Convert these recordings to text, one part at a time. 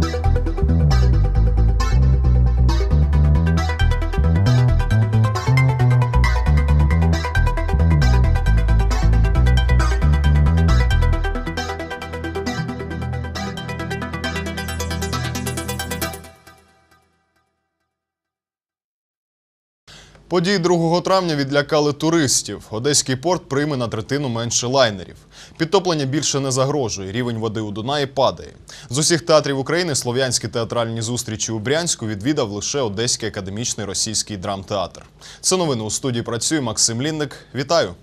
Thank you. Події 2 травня відлякали туристів. Одеський порт прийме на третину менше лайнерів. Підтоплення більше не загрожує. Рівень води у Дунаї падає. З усіх театрів України слов'янські театральні зустрічі у Брянську відвідав лише Одеський академічний російський драмтеатр. Це новини у студії працює Максим Лінник. Вітаю!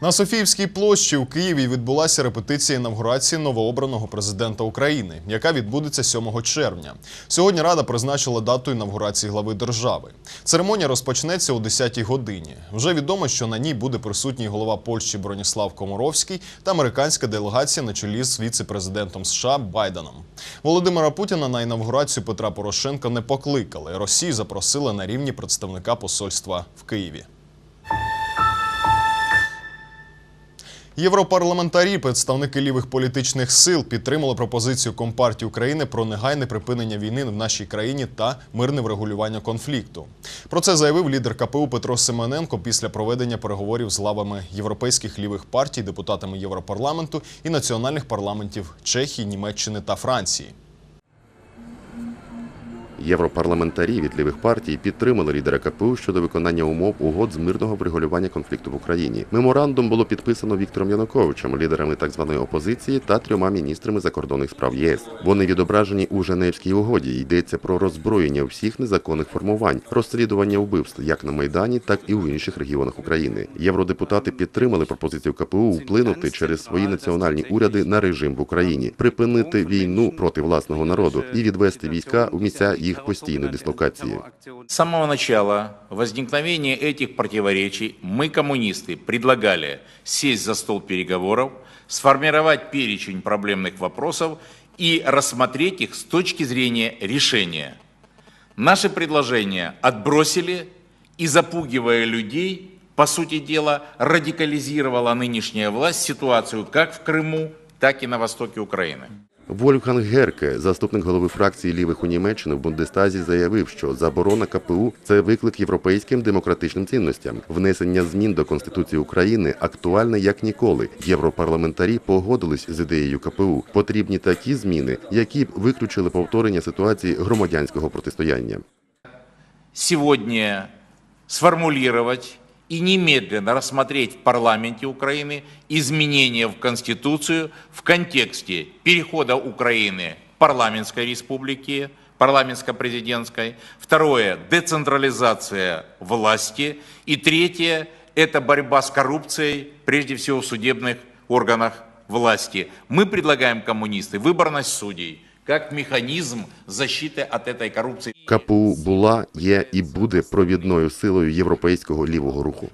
На Софіївській площі у Києві відбулася репетиція інавгурації новообраного президента України, яка відбудеться 7 червня. Сьогодні Рада призначила дату інавгурації глави держави. Церемонія розпочнеться о 10-й годині. Вже відомо, що на ній буде присутній голова Польщі Броніслав Комаровський та американська делегація на чолі з віце-президентом США Байденом. Володимира Путіна на інавгурацію Петра Порошенка не покликали. Росію запросили на рівні представника посольства в Києві. Європарламентарі, представники лівих політичних сил, підтримали пропозицію Компартії України про негайне припинення війни в нашій країні та мирне врегулювання конфлікту. Про це заявив лідер КПУ Петро Семененко після проведення переговорів з лавами європейських лівих партій, депутатами Європарламенту і національних парламентів Чехії, Німеччини та Франції. Європарламентарі від лівих партій підтримали лідера КПУ щодо виконання умов угод з мирного врегулювання конфлікту в Україні. Меморандум було підписано Віктором Януковичем, лідерами так званої опозиції та трьома міністрами закордонних справ ЄС. Вони відображені у Женевській угоді. Йдеться про роззброєння всіх незаконних формувань, розслідування вбивств як на майдані, так і у інших регіонах України. Євродепутати підтримали пропозицію КПУ вплинути через свої національні уряди на режим в Україні, припинити війну проти власного народу і відвести війська у місця їх постійної дислокації. С самого начала возникновения этих противоречий мы, коммунисты, предлагали сесть за стол переговоров, сформировать перечень проблемных вопросов и рассмотреть их с точки зрения решения. Наши предложения отбросили и, запугивая людей, по сути дела, радикализировала нынешняя власть ситуацию как в Крыму, так и на востоке Украины. Вольфганг Герке, заступник голови фракції лівих у Німеччині в Бундестазі, заявив, що заборона КПУ це виклик європейським демократичним цінностям. Внесення змін до Конституції України актуальне як ніколи. Європарламентарі погодились з ідеєю КПУ. Потрібні такі зміни, які б виключили повторення ситуації громадянського протистояння. сегодня сформулировать и немедленно рассмотреть в парламенте Украины изменения в Конституцию в контексте перехода Украины парламентской республике, парламентско-президентской. Второе – децентрализация власти. И третье – это борьба с коррупцией, прежде всего в судебных органах власти. Мы предлагаем, коммунисты, выборность судей как механізм защити від цієї корупції. КПУ була, є і буде провідною силою європейського лівого руху.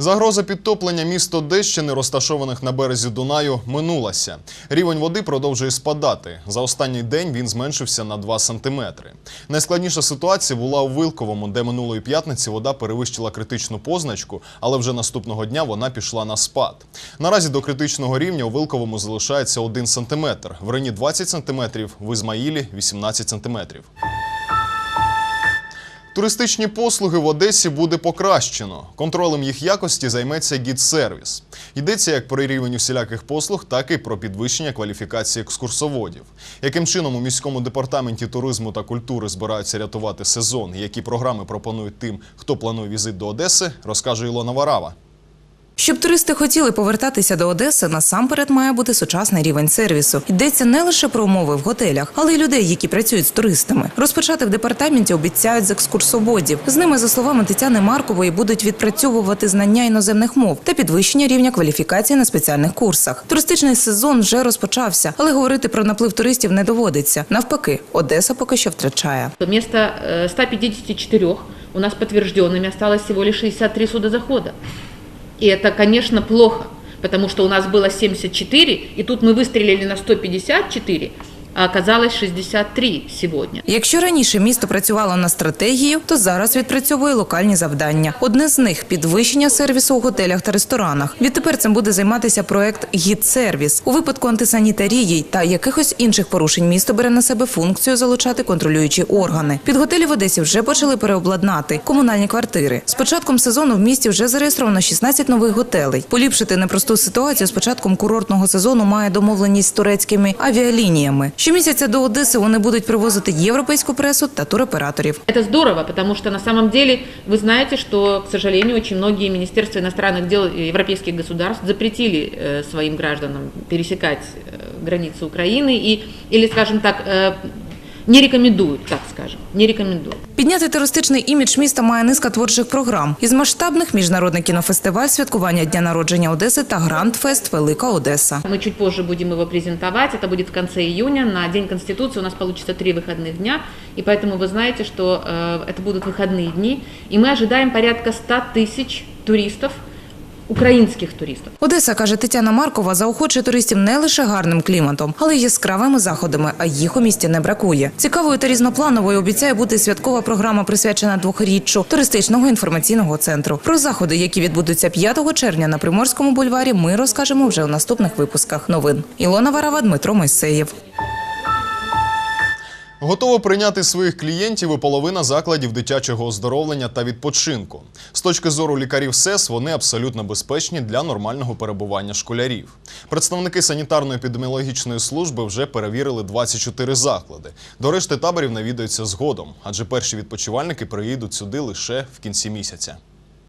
Загроза підтоплення міст Одещини, розташованих на березі Дунаю, минулася. Рівень води продовжує спадати. За останній день він зменшився на 2 сантиметри. Найскладніша ситуація була у Вилковому, де минулої п'ятниці вода перевищила критичну позначку, але вже наступного дня вона пішла на спад. Наразі до критичного рівня у Вилковому залишається 1 сантиметр. В Рені 20 сантиметрів, в Ізмаїлі 18 сантиметрів. Туристичні послуги в Одесі буде покращено. Контролем їх якості займеться гід-сервіс. Йдеться як про рівень усіляких послуг, так і про підвищення кваліфікації екскурсоводів. Яким чином у міському департаменті туризму та культури збираються рятувати сезон, які програми пропонують тим, хто планує візит до Одеси, розкаже Ілона Варава. Щоб туристи хотіли повертатися до Одеси, насамперед має бути сучасний рівень сервісу. Йдеться не лише про умови в готелях, але й людей, які працюють з туристами. Розпочати в департаменті обіцяють з екскурсоводів. З ними, за словами Тетяни Маркової, будуть відпрацьовувати знання іноземних мов та підвищення рівня кваліфікації на спеціальних курсах. Туристичний сезон вже розпочався, але говорити про наплив туристів не доводиться. Навпаки, Одеса поки що втрачає. Вместо э, 154 у нас подтвержденными осталось всего лишь 63 судозахода. И это, конечно, плохо, потому что у нас было 74, и тут мы выстрелили на 154, а оказалось 63 сегодня. Якщо раніше місто працювало на стратегію, то зараз відпрацьовує локальні завдання. Одне з них підвищення сервісу у готелях та ресторанах. Відтепер цим буде займатися проект «Гід-сервіс». У випадку антисанітарії та якихось інших порушень місто бере на себе функцію залучати контролюючі органи. Під готелі в Одесі вже почали переобладнати комунальні квартири. З початком сезону в місті вже зареєстровано 16 нових готелей. Поліпшити непросту ситуацію з початком курортного сезону має домовленість з турецькими авіалініями. Щомісяця до Одеси вони будуть привозити європейську пресу та туроператорів. Это здорово, потому что на самом деле вы знаете, что, к сожалению, очень многие министерства иностранных дел европейских государств запретили э, своим гражданам пересекать э, границу Украины и, или, скажем так, э, не рекомендуют, так скажем, не рекомендуют. Підняти туристичний імідж міста має низка творчих програм. Із масштабних міжнародний кінофестиваль, святкування дня народження Одеси та Гранд-фест Велика Одеса. Мы чуть позже будем его презентовать. Это будет в конце июня. На День Конституции у нас получится три выходных дня. И поэтому вы знаете, что э, это будут выходные дни. И мы ожидаем порядка 100 тысяч туристов, украинских туристов. Одеса, каже Тетяна Маркова, заохочує туристів не лише гарним кліматом, але й яскравими заходами, а їх у місті не бракує. Цікавою та різноплановою обіцяє бути святкова програма, присвячена двохріччю туристичного інформаційного центру. Про заходи, які відбудуться 5 червня на Приморському бульварі, ми розкажемо вже у наступних випусках новин. Ілона Варава, Дмитро Мойсеєв. Готова прийняти своїх клієнтів і половина закладів дитячого оздоровлення та відпочинку. З точки зору лікарів СЕС вони абсолютно безпечні для нормального перебування школярів. Представники санітарно-епідеміологічної служби вже перевірили 24 заклади. До решти таборів навідаються згодом, адже перші відпочивальники приїдуть сюди лише в кінці місяця.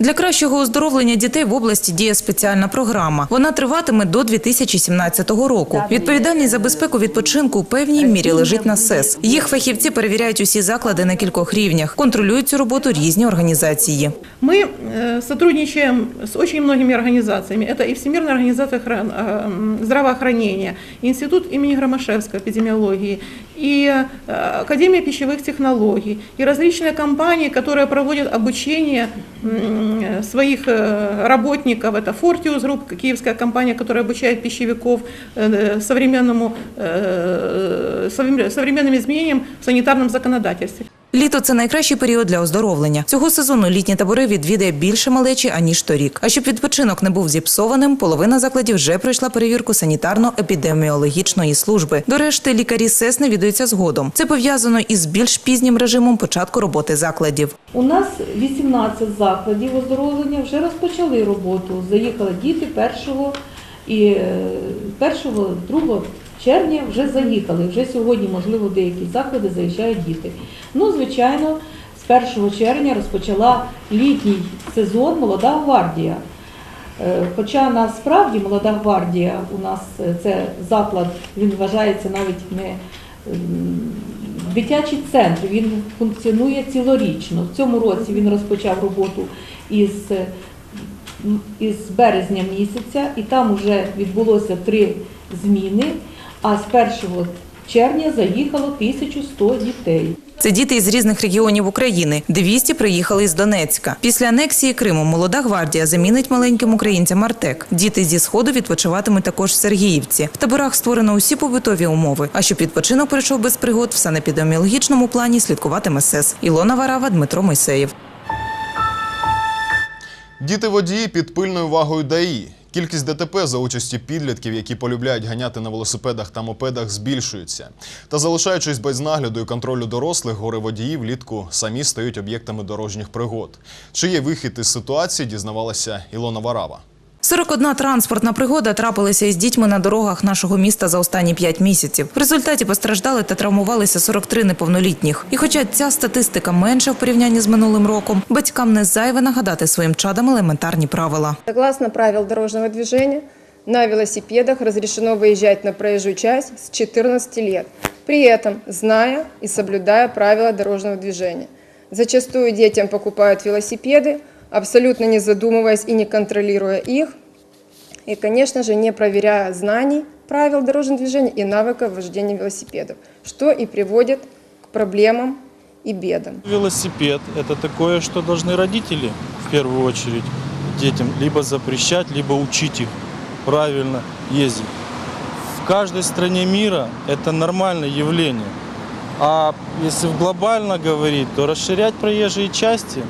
Для кращого оздоровлення дітей в області діє спеціальна програма. Вона триватиме до 2017 року. Відповідальність за безпеку відпочинку у певній мірі лежить на СЕС. Їх фахівці перевіряють усі заклади на кількох рівнях. Контролюють цю роботу різні організації. Мы э, сотрудничаем с очень многими организациями. Это и Всемирная организация хран- э, м, здравоохранения, и Институт имени Громашевского эпидемиологии, и э, Академия пищевых технологий, и различные компании, которые проводят обучение м, своих э, работников. Это Fortius Group, киевская компания, которая обучает пищевиков э, современному, э, современ- современным изменениям в санитарном законодательстве. Літо це найкращий період для оздоровлення. Цього сезону літні табори відвідає більше малечі аніж торік. А щоб відпочинок не був зіпсованим, половина закладів вже пройшла перевірку санітарно-епідеміологічної служби. До решти лікарі СЕС навідуються згодом. Це пов'язано із більш пізнім режимом початку роботи закладів. У нас 18 закладів оздоровлення вже розпочали роботу. Заїхали діти 1 і е, 1, 2 червня вже заїхали. Вже сьогодні, можливо, деякі заклади заїжджають діти. Ну, звичайно, з 1 червня розпочала літній сезон Молода гвардія. Е, Хоча насправді молода гвардія у нас е, це заклад, він вважається навіть не дитячий центр, він функціонує цілорічно. В цьому році він розпочав роботу із, е, із березня місяця, і там вже відбулося три зміни. А з 1 червня заїхало 1100 дітей. Це діти із різних регіонів України. 200 приїхали із Донецька. Після анексії Криму молода гвардія замінить маленьким українцям Артек. Діти зі сходу відпочиватимуть також в Сергіївці. В таборах створено усі побутові умови. А щоб відпочинок пройшов без пригод, в санепідеміологічному плані слідкуватиме СЕС. Ілона Варава, Дмитро Мойсеєв. Діти водії під пильною увагою ДАІ. Кількість ДТП за участі підлітків, які полюбляють ганяти на велосипедах та мопедах, збільшується. Та залишаючись без нагляду і контролю дорослих, гори водії влітку самі стають об'єктами дорожніх пригод. Чи є вихід із ситуації, дізнавалася Ілона Варава. 41 транспортна пригода трапилася із дітьми на дорогах нашого міста за останні 5 місяців. В результаті постраждали та травмувалися 43 неповнолітніх. І хоча ця статистика менша в порівнянні з минулим роком, батькам не зайве нагадати своїм чадам елементарні правила. Согласно правил дорожного движения, на велосипедах разрешено выезжать на проезжую часть с 14 лет, при этом зная и соблюдая правила дорожного движения. Зачастую детям покупают велосипеды, абсолютно не задумываясь и не контролируя их, И, конечно же, не проверяя знаний правил дорожного движения и навыков вождения велосипедов, что и приводит к проблемам и бедам. Велосипед – это такое, что должны родители в первую очередь детям либо запрещать, либо учить их правильно ездить. В каждой стране мира это нормальное явление. А если глобально говорить, то расширять проезжие части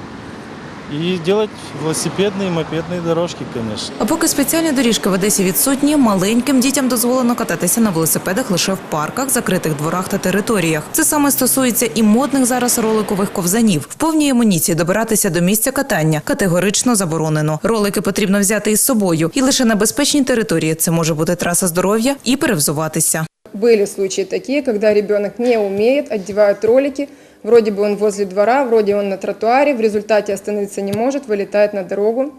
и делать велосипедные и мопедные дорожки, конечно. А поки спеціальні доріжки в Одесі відсутні, маленьким дітям дозволено кататися на велосипедах лише в парках, закритих дворах та територіях. Це саме стосується і модних зараз роликових ковзанів. В повній амуніції добиратися до місця катання категорично заборонено. Ролики потрібно взяти із собою, і лише на безпечній території це може бути траса здоров'я і перевзуватися. Были случаи такие, когда ребенок не умеет, одевают ролики, вроде бы он возле двора, вроде он на тротуаре, в результате остановиться не может, вылетает на дорогу,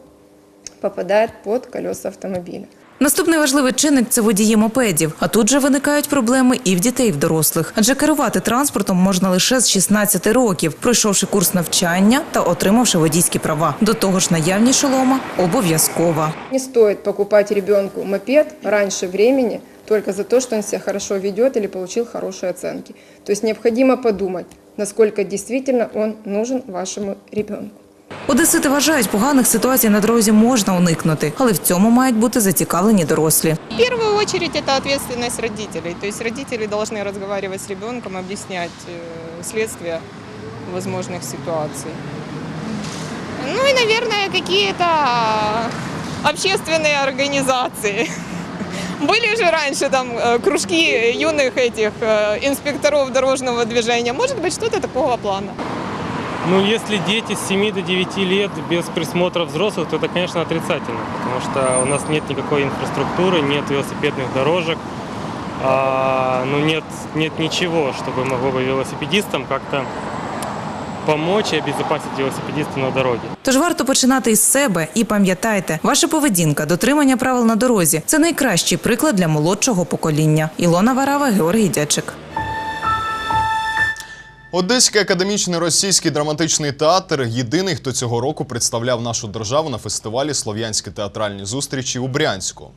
попадает под колеса автомобиля. Наступний важливий чинник це водії мопедів. А тут же виникають проблеми і в дітей, і в дорослих. Адже керувати транспортом можна лише з 16 років, пройшовши курс навчання та отримавши водійські права. До того ж, наявність шолома обов'язкова. Не стоит покупать ребенку мопед раньше времени только за то, что он себя хорошо ведет или получил хорошие оценки. То есть необходимо подумать, насколько действительно он нужен вашему ребенку. Одесити вважають, поганих ситуацій на дорозі можна уникнути, але в цьому мають бути зацікавлені дорослі. В первую очередь это ответственность родителей. То есть родители должны разговаривать с ребенком, объяснять э, следствие возможных ситуаций. Ну и, наверное, какие-то общественные организации. Были же раньше там э, кружки юных этих э, инспекторов дорожного движения. Может быть, что-то такого плана. Ну, если дети с 7 до 9 лет без присмотра взрослых, то это, конечно, отрицательно, потому что у нас нет никакой инфраструктуры, нет велосипедных дорожек, а, ну, нет, нет ничего, чтобы могло бы велосипедистам как-то помочь и обезопасить велосипедиста на дороге. Тож варто починати із себе і пам'ятайте, ваша поведінка, дотримання правил на дорозі це найкращий приклад для молодшого покоління. Ілона Варава, Георгій Дячик. Одеський академічний російський драматичний театр єдиний, хто цього року представляв нашу державу на фестивалі Слов'янські театральні зустрічі у Брянську.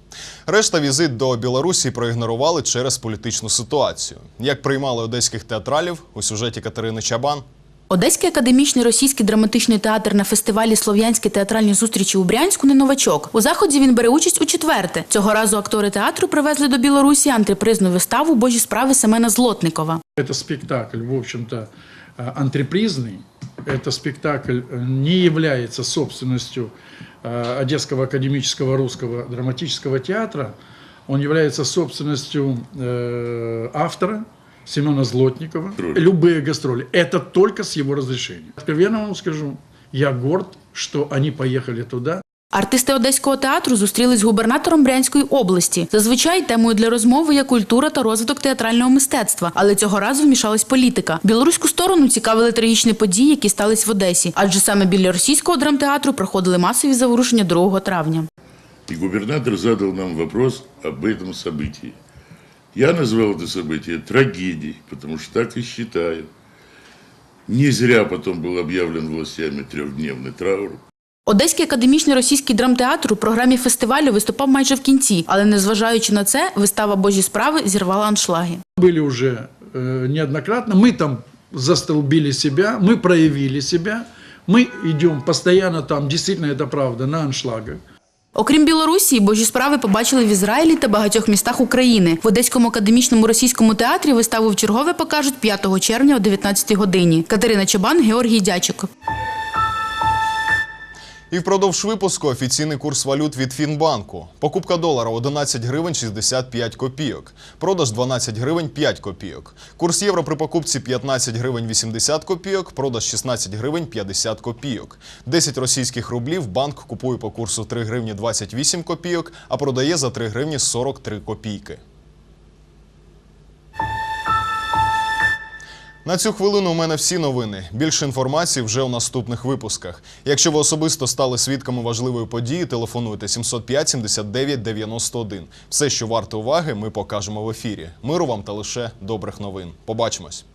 Решта візит до Білорусі проігнорували через політичну ситуацію. Як приймали одеських театралів у сюжеті Катерини Чабан. Одеський академічний російський драматичний театр на фестивалі Слов'янські театральні зустрічі у Брянську не новачок. У заході він бере участь у четверте. Цього разу актори театру привезли до Білорусі антрепризну виставу Божі справи Семена Злотникова. Это спектакль, в общем-то, э, антрепризный. Это спектакль э, не является собственностью э, Одесского академического русского драматического театра. Он является собственностью э, автора Семена Злотникова. Любые гастроли. Это только с его разрешения. Откровенно вам скажу, я горд, что они поехали туда. Артисти одеського театру зустрілись з губернатором Брянської області. Зазвичай темою для розмови є культура та розвиток театрального мистецтва, але цього разу вмішалась політика. Білоруську сторону цікавили трагічні події, які стались в Одесі, адже саме біля російського драмтеатру проходили масові заворушення 2 травня. И губернатор задал нам вопрос об этом событии. Я назвал это событие трагедией, потому что так и считаю. Не зря потом был объявлен властями трехдневный траур. Одеський академічний російський драмтеатр у програмі фестивалю виступав майже в кінці, але незважаючи на це, вистава Божі справи зірвала аншлаги. Были уже э, неоднократно. Мы там застолбили себя, мы проявили себя. Мы идем постоянно там, действительно это правда, на аншлагах. Окрім Білорусі, божі справи побачили в Ізраїлі та багатьох містах України. В Одеському академічному російському театрі виставу в чергове покажуть 5 червня о 19 годині. Катерина Чабан, Георгій Дячик. І впродовж випуску офіційний курс валют від Фінбанку. Покупка долара 11 гривень 65 копійок. Продаж 12 гривень 5 копійок. Курс євро при покупці 15 гривень 80 копійок, продаж 16 гривень 50 копійок. 10 російських рублів банк купує по курсу 3 гривні 28 копійок, а продає за 3 гривні 43 копійки. На цю хвилину у мене всі новини. Більше інформації вже у наступних випусках. Якщо ви особисто стали свідками важливої події, телефонуйте 705 79 91. Все, що варто уваги, ми покажемо в ефірі. Миру вам та лише добрих новин. Побачимось.